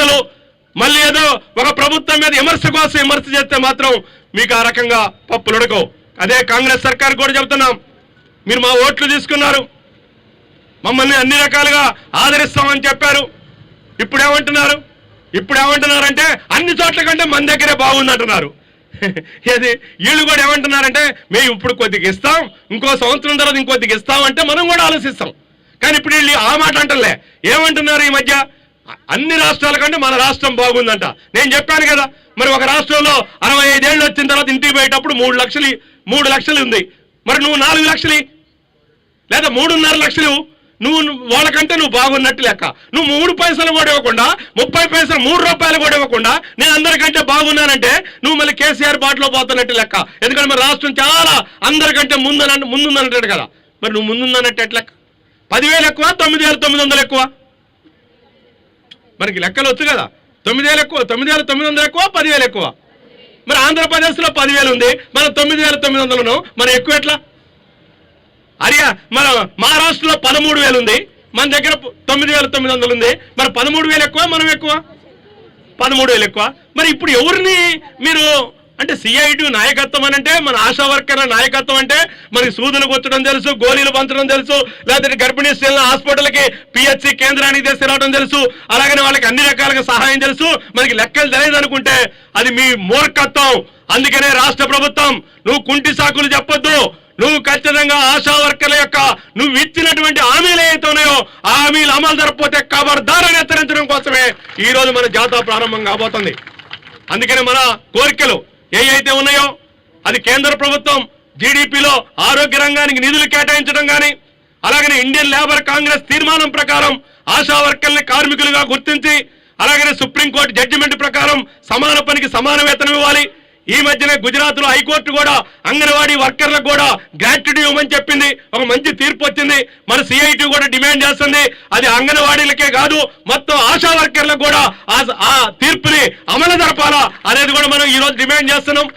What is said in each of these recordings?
మాటలు మళ్ళీ ఏదో ఒక ప్రభుత్వం మీద విమర్శ కోసం విమర్శ చేస్తే మాత్రం మీకు ఆ రకంగా పప్పులు ఉడకవు. అదే కాంగ్రెస్ సర్కార్ కూడా చెబుతున్నాం. మీరు మా ఓట్లు తీసుకున్నారు. మమ్మల్ని అన్ని రకాలుగా ఆదరిస్తామని చెప్పారు. ఇప్పుడు ఏమంటున్నారు ఇప్పుడు ఏమంటున్నారంటే అన్ని చోట్ల కంటే మన దగ్గరే బాగుందంటున్నారు. ఏది? వీళ్ళు కూడా ఏమంటున్నారంటే మేము ఇప్పుడు కొద్దిగా ఇస్తాం. ఇంకో సంవత్సరం తర్వాత ఇంకొద్దిగా ఇస్తాం అంటే మనం కూడా ఆలోచిస్తాం. కానీ ఇప్పుడు వీళ్ళు ఆ మాట అంటలే. ఏమంటున్నారు ఈ మధ్య? అన్ని రాష్ట్రాల కంటే మన రాష్ట్రం బాగుందంట. నేను చెప్పాను కదా మరి ఒక రాష్ట్రంలో అరవై ఐదేళ్ళు వచ్చిన తర్వాత ఇంటికి పోయేటప్పుడు మూడు లక్షలు మూడు లక్షలు ఉంది. మరి నువ్వు నాలుగు లక్షలు లేదా మూడున్నర లక్షలు నువ్వు వాళ్ళకంటే నువ్వు బాగున్నట్టు లెక్క. నువ్వు మూడు పైసలు కూడా ఇవ్వకుండా ముప్పై పైసలు మూడు రూపాయలు కూడా ఇవ్వకుండా నేను అందరికంటే బాగున్నానంటే నువ్వు మళ్ళీ కేసీఆర్ బాటలో పోతున్నట్టు లెక్క. ఎందుకంటే మరి రాష్ట్రం చాలా అందరికంటే ముందు ముందుందన్నట్టు కదా. మరి నువ్వు ముందుందన్నట్టు ఎట్లెక్క పదివేలు ఎక్కువ తొమ్మిది వేల తొమ్మిది వందలు ఎక్కువ? మనకి లెక్కలు వచ్చు కదా. తొమ్మిది వేలు ఎక్కువ తొమ్మిది వేల తొమ్మిది వందలు ఎక్కువ పదివేలు ఎక్కువ. మరి ఆంధ్రప్రదేశ్లో పదివేలు ఉంది మనం తొమ్మిది వేల తొమ్మిది వందలునో మనం ఎక్కువ ఎట్లా? అరియా మన మహారాష్ట్రలో పదమూడు వేలు ఉంది మన దగ్గర తొమ్మిది వేల తొమ్మిది వందలు ఉంది మరి పదమూడు వేలు ఎక్కువ మనం ఎక్కువ? పదమూడు వేలు ఎక్కువ. మరి ఇప్పుడు ఎవరిని మీరు అంటే సిఐటి నాయకత్వం అని అంటే మన ఆశా వర్కర్ల నాయకత్వం అంటే మనకి సూదులు గుచ్చడం తెలుసు గోళీలు పంచడం తెలుసు లేకపోతే గర్భిణీ స్త్రీలను హాస్పిటల్కి పిహెచ్సి కేంద్రానికి తీసుకురావడం తెలుసు అలాగనే వాళ్ళకి అన్ని రకాలుగా సహాయం తెలుసు. మనకి లెక్కలు తెలియదు అనుకుంటే అది మీ మూర్ఖత్వం. అందుకనే రాష్ట్ర ప్రభుత్వం నువ్వు కుంటి సాకులు చెప్పొద్దు. నువ్వు ఖచ్చితంగా ఆశా వర్కర్ల యొక్క నువ్వు ఇచ్చినటువంటి హామీలు ఏవైతే ఉన్నాయో ఆ హామీలు అమలు జరపపోతే ఖబర్దారని హెచ్చరించడం కోసమే ఈ రోజు మన జాతర ప్రారంభం కాబోతుంది. అందుకని మన కోరికలు ఏ అయితే ఉన్నాయో అది కేంద్ర ప్రభుత్వం జీడిపిలో ఆరోగ్య రంగానికి నిధులు కేటాయించడం కానీ అలాగనే ఇండియన్ లేబర్ కాంగ్రెస్ తీర్మానం ప్రకారం ఆశా వర్కర్ని కార్మికులుగా గుర్తించి అలాగనే సుప్రీంకోర్టు జడ్జిమెంట్ ప్రకారం సమాన పనికి సమాన వేతనం ఇవ్వాలి. ఈ మధ్యనే గుజరాత్లో హైకోర్టు కూడా అంగన్వాడీ వర్కర్లకు కూడా గ్రాట్యుటీ ఇవ్వమని చెప్పింది. ఒక మంచి తీర్పు వచ్చింది. మన సిఐటి కూడా డిమాండ్ చేస్తుంది. అది అంగన్వాడీలకే కాదు మొత్తం ఆశా వర్కర్లకు కూడా ఆ- ఆ తీర్పుని అమలు జరపాలా అనేది కూడా మనం ఈ రోజు డిమాండ్ చేస్తున్నాం.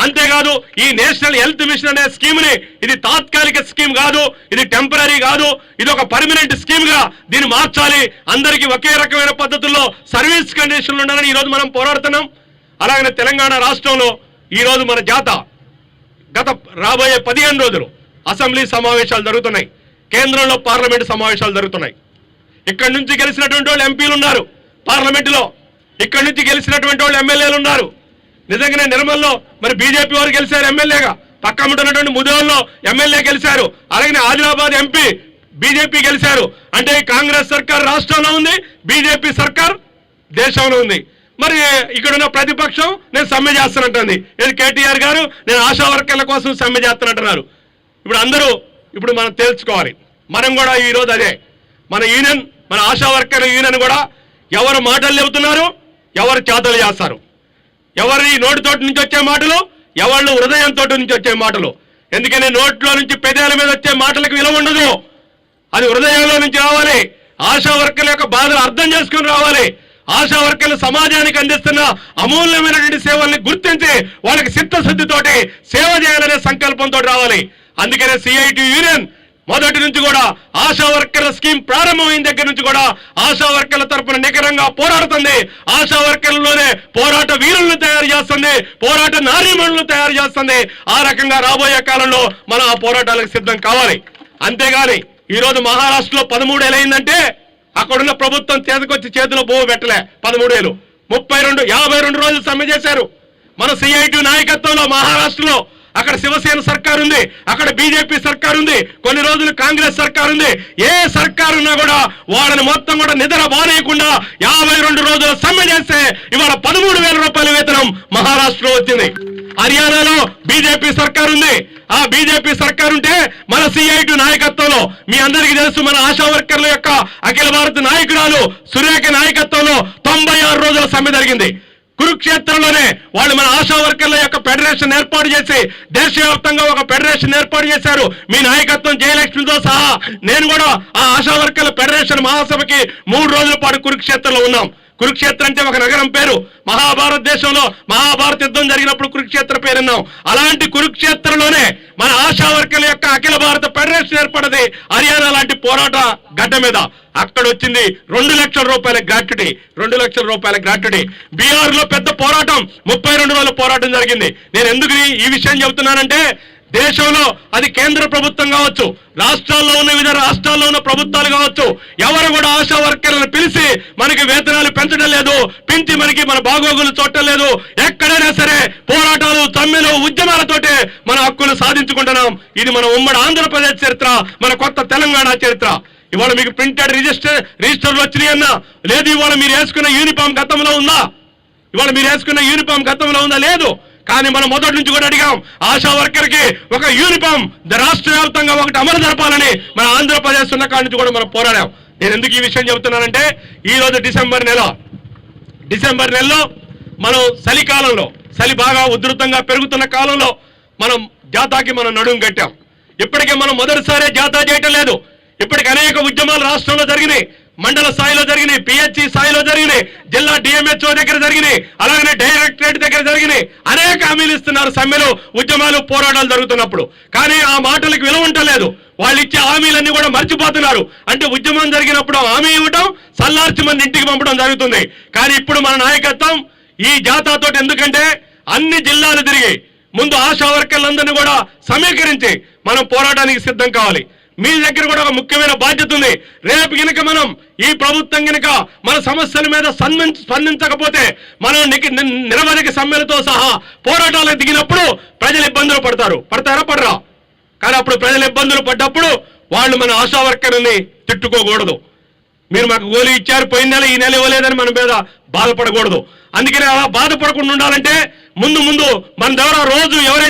అంతేకాదు ఈ నేషనల్ హెల్త్ మిషన్ అనే స్కీమ్ని ఇది తాత్కాలిక స్కీమ్ కాదు ఇది టెంపరీ కాదు ఇది ఒక పర్మనెంట్ స్కీమ్గా దీన్ని మార్చాలి. అందరికీ ఒకే రకమైన పద్ధతుల్లో సర్వీస్ కండిషన్లు ఉండాలని ఈ రోజు మనం పోరాడుతున్నాం. అలాగనే తెలంగాణ రాష్ట్రంలో ఈ రోజు మన జాత గత రాబోయే పదిహేను రోజులు అసెంబ్లీ సమావేశాలు జరుగుతున్నాయి. కేంద్రంలో పార్లమెంటు సమావేశాలు జరుగుతున్నాయి. ఇక్కడి నుంచి గెలిచినటువంటి వాళ్ళు ఎంపీలు ఉన్నారు. పార్లమెంటులో ఇక్కడి నుంచి గెలిచినటువంటి వాళ్ళు ఎమ్మెల్యేలు ఉన్నారు. నిజంగానే నిర్మల్లో మరి బీజేపీ వారు గెలిచారు ఎమ్మెల్యేగా. పక్క ఉన్నటువంటి ముదేవుల్లో ఎమ్మెల్యే గెలిచారు. అలాగే ఆదిలాబాద్ ఎంపీ బీజేపీ గెలిచారు. అంటే కాంగ్రెస్ సర్కార్ రాష్ట్రంలో ఉంది బీజేపీ సర్కార్ దేశంలో ఉంది. మరి ఇక్కడ ఉన్న ప్రతిపక్షం నేను సమ్మె చేస్తానంటుంది. ఇది కేటీఆర్ గారు నేను ఆశా వర్కర్ల కోసం సమ్మె చేస్తానంటున్నారు. ఇప్పుడు అందరూ ఇప్పుడు మనం తెలుసుకోవాలి మనం కూడా ఈ రోజు అదే. మన యూనియన్ మన ఆశా వర్కర్ల యూనియన్ కూడా ఎవరు మాటలు చెబుతున్నారు ఎవరు చేతలు చేస్తారు. ఎవరి నోటితోటి నుంచి వచ్చే మాటలు ఎవళ్ళు హృదయంతో నుంచి వచ్చే మాటలు. ఎందుకని నోట్లో నుంచి పెదాల మీద వచ్చే మాటలకు విలువ ఉండదు. అది హృదయంలో నుంచి రావాలి. ఆశా వర్కర్ల యొక్క బాధలు అర్థం చేసుకుని రావాలి. ఆశా వర్కర్లు సమాజానికి అందిస్తున్న అమూల్యమైనటువంటి సేవల్ని గుర్తించి వాళ్ళకి చిత్తశుద్ధితోటి సేవ చేయాలనే సంకల్పంతో రావాలి. అందుకనే సిఐటి యూనియన్ మొదటి నుంచి కూడా ఆశా వర్కర్ల స్కీమ్ ప్రారంభమైన దగ్గర నుంచి కూడా ఆశా వర్కర్ల తరపున నికరంగా పోరాడుతుంది. ఆశా వర్కర్లలోనే పోరాట వీరులను తయారు చేస్తుంది. పోరాట నారీమణులను తయారు చేస్తుంది. ఆ రకంగా రాబోయే కాలంలో మనం ఆ పోరాటాలకు సిద్ధం కావాలి. అంతేగాని ఈ రోజు మహారాష్ట్రలో పదమూడు ఏలైందంటే అక్కడున్న ప్రభుత్వం చేతికొచ్చి చేతిలో భూమి పెట్టలే. పదమూడు వేలు ముప్పై రెండు యాభై రెండు రోజులు సమ్మె చేశారు. మన సిఐటి నాయకత్వంలో మహారాష్ట్రలో అక్కడ శివసేన సర్కార్ ఉంది అక్కడ బీజేపీ సర్కార్ ఉంది కొన్ని రోజులు కాంగ్రెస్ సర్కార్ ఉంది ఏ సర్కార్ ఉన్నా కూడా వాళ్ళని మొత్తం కూడా నిద్ర బానేయకుండా యాభై రెండు రోజులు సమ్మె చేస్తే ఇవాళ పదమూడు ప్రభుత్వం మహారాష్ట్రలో వచ్చింది. హర్యానాలో బీజేపీ సర్కార్ ఉంది ఆ బీజేపీ సర్కార్ ఉంటే మన సిఐటి నాయకత్వంలో మీ అందరికీ తెలుసు మన ఆశా వర్కర్ల యొక్క అఖిల భారత నాయకురాలు సురేఖ నాయకత్వంలో తొంభై ఆరు రోజుల సమ్మె జరిగింది. కురుక్షేత్రంలోనే వాళ్ళు మన ఆశా వర్కర్ల యొక్క ఫెడరేషన్ ఏర్పాటు చేసి దేశవ్యాప్తంగా ఒక ఫెడరేషన్ ఏర్పాటు చేశారు. మీ నాయకత్వం జయలక్ష్మితో సహా నేను కూడా ఆ ఆశా వర్కర్ల ఫెడరేషన్ మహాసభకి మూడు రోజుల పాటు కురుక్షేత్రంలో ఉన్నాం. కురుక్షేత్రం అంటే ఒక నగరం పేరు. మహాభారత దేశంలో మహాభారత యుద్ధం జరిగినప్పుడు కురుక్షేత్ర పేరున్నాం. అలాంటి కురుక్షేత్రలోనే మన ఆశా వర్కర్ల యొక్క అఖిల భారత ఫెడరేషన్ ఏర్పడది. హర్యానా లాంటి పోరాట గడ్డ మీద. అక్కడ వచ్చింది రెండు లక్షల రూపాయల గ్రాట్యుటీ. రెండు లక్షల రూపాయల గ్రాట్యుటీ. బీహార్లో పెద్ద పోరాటం. ముప్పై రెండు రోజుల పోరాటం జరిగింది. నేను ఎందుకు ఈ విషయం చెబుతున్నానంటే దేశంలో అది కేంద్ర ప్రభుత్వం కావచ్చు రాష్ట్రాల్లో ఉన్న వివిధ రాష్ట్రాల్లో ఉన్న ప్రభుత్వాలు కావచ్చు ఎవరు కూడా ఆశా వర్కర్లను పిలిచి మనకి వేతనాలు పెంచడం లేదు పెంచి మనకి మన బాగోగులు చూడటం లేదు. ఎక్కడైనా సరే పోరాటాలు తమ్మిలు ఉద్యమాలతోటే మన హక్కులు సాధించుకుంటున్నాం. ఇది మన ఉమ్మడి ఆంధ్రప్రదేశ్ చరిత్ర మన కొత్త తెలంగాణ చరిత్ర. ఇవాళ మీకు ప్రింటెడ్ రిజిస్టర్ రిజిస్టర్లు వచ్చినాయన్నా లేదు ఇవాళ మీరు వేసుకున్న యూనిఫామ్ గతంలో ఉందా? ఇవాళ మీరు వేసుకున్న యూనిఫామ్ గతంలో ఉందా? లేదు. కానీ మనం మొదటి నుంచి కూడా అడిగాం ఆశా వర్కర్కి ఒక యూనిఫామ్ ద రాష్ట్ర వ్యాప్తంగా ఒకటి అమలు జరపాలని మన ఆంధ్రప్రదేశ్ ఉన్న కాడి నుంచి కూడా మనం పోరాడాం. నేను ఎందుకు ఈ విషయం చెబుతున్నానంటే ఈరోజు డిసెంబర్ నెల డిసెంబర్ నెలలో మనం చలికాలంలో చలి బాగా ఉధృతంగా పెరుగుతున్న కాలంలో మనం జాతాకి మనం నడుం కట్టాం. ఇప్పటికే మనం మొదటిసారే జాతా చేయటం లేదు. ఇప్పటికి అనేక ఉద్యమాలు రాష్ట్రంలో జరిగినాయి. మండల స్థాయిలో జరిగినాయి పిహెచ్సి స్థాయిలో జరిగినాయి జిల్లా డిఎంహెచ్ఓ దగ్గర జరిగినాయి అలాగనే డైరెక్టరేట్ దగ్గర జరిగినాయి. అనేక హామీలు ఇస్తున్నారు సమ్మెలు ఉద్యమాలు పోరాటాలు జరుగుతున్నప్పుడు. కానీ ఆ మాటలకు విలువ ఉండలేదు. వాళ్ళు ఇచ్చే హామీలన్నీ కూడా మర్చిపోతున్నారు. అంటే ఉద్యమం జరిగినప్పుడు హామీ ఇవ్వటం సల్లార్చి మంది ఇంటికి పంపడం జరుగుతుంది. కానీ ఇప్పుడు మన నాయకత్వం ఈ జాతాతో ఎందుకంటే అన్ని జిల్లాలు తిరిగి ముందు ఆశా వర్కర్లందరినీ కూడా సమీకరించి మనం పోరాటానికి సిద్ధం కావాలి. మీ దగ్గర కూడా ఒక ముఖ్యమైన బాధ్యత ఉంది. రేపు గనుక మనం ఈ ప్రభుత్వం గనుక మన సమస్యల మీద స్పందించకపోతే మనం నిరవధిక సమ్మెలతో సహా పోరాటాలకు దిగినప్పుడు ప్రజలు ఇబ్బందులు పడతారు. పడతారా? పడరా? కానీ అప్పుడు ప్రజలు ఇబ్బందులు పడ్డప్పుడు వాళ్ళు మన ఆశా వర్కర్ని తిట్టుకోకూడదు. మీరు మాకు గోలీ ఇచ్చారు పోయిన నెల ఈ నెల ఇవ్వలేదని మన మీద బాధపడకూడదు. అందుకని అలా బాధపడకుండా ఉండాలంటే ముందు ముందు మన ద్వారా రోజు ఎవరైతే